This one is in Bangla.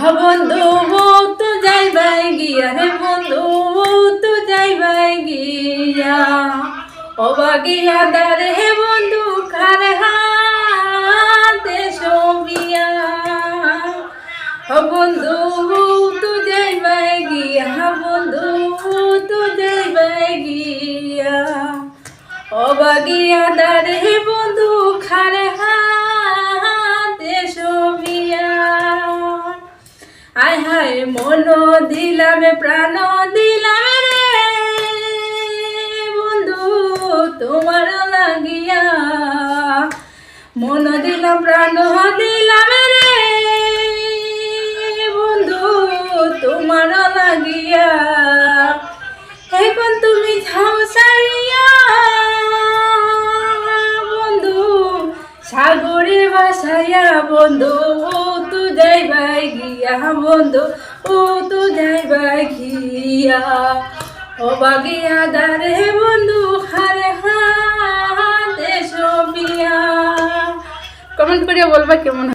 হা বন্ধু তো যাইবাই গিয়া রে বন্ধু তো যাইবাই গিয়া। ও বাগিয়া দারে হে বন্ধু, খারে হাতে সবিয়া বন্ধু তো যাইবাই গিয়া বন্ধু, ও তো যাইবাই গিয়া। ও বাগিয়া দারে হে হায় মন দিলামে, প্রাণ দিলাম রে। বন্ধু, তোমার লাগিয়া মন দিলাম, প্রাণ দিলাম রে। বন্ধু, তোমার লাগিয়া এখন তুমি যাও সারিয়া বন্ধু, সাগরে ভাসাইয়া বন্ধু, ও যাইবাই বন্ধু, ও তো যাইবা গিয়া ও বাগিয়া দারে বন্ধু, হারে হাতে সমিয়া। কমেন্ট করিয়া বলবা কেমন